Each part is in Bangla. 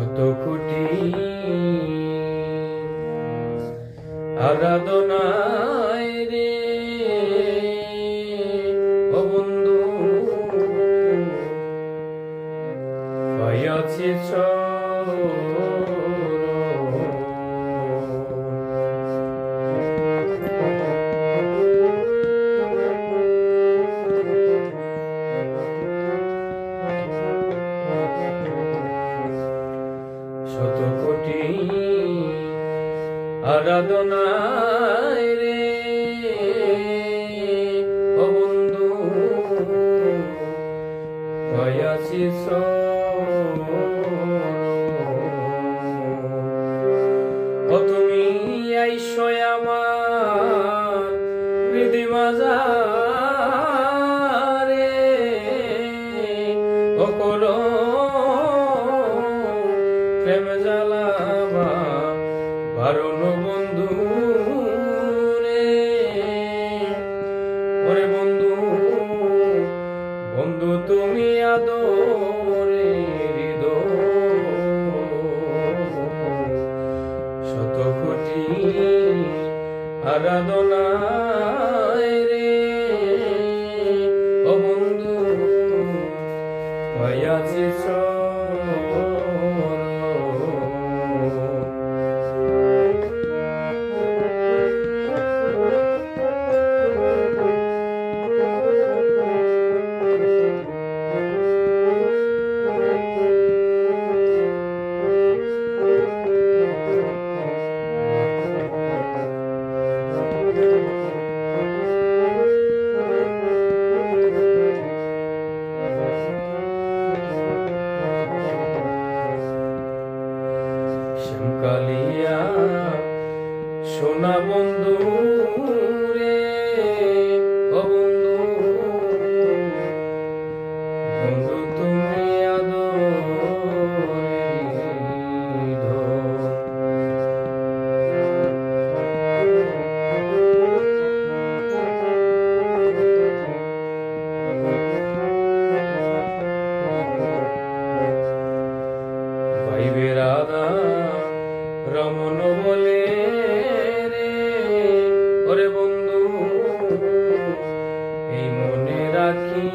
শত কোটি আরাধনা আরাধনায় রে। ও বন্ধু হয়াছি ও তুমি আইসো আমার হৃদি মাজারে ও করো প্রেম বন্ধু রে ও বন্ধু বন্ধু তুমি ভাইবে রাধা রমন বলে ওরে বন্ধু এই মনে রাখি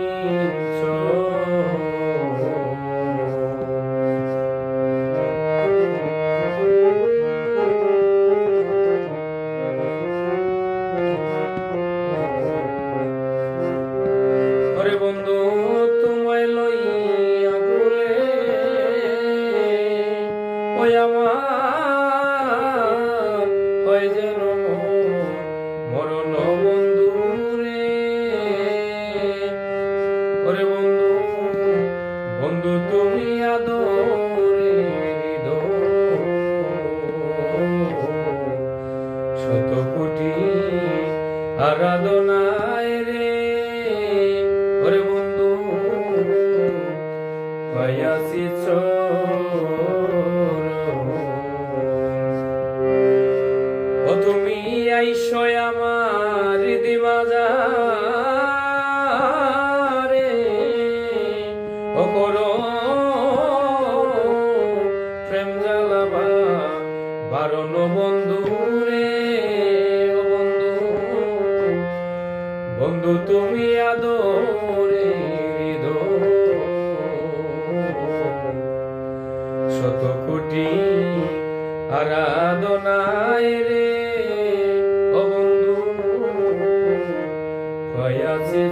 বন্ধু ওই আমার যেন আরাধনায় রে। ওরে বন্ধু পাইয়াছি ও তুমি আইসো আমার দিমাজারে ও করো প্রেম জ্বালাবা, বারণ বন্ধু রে বন্ধু তুমি আদরে শত কোটি আরাধনায় রে ও বন্ধু ভয় আছে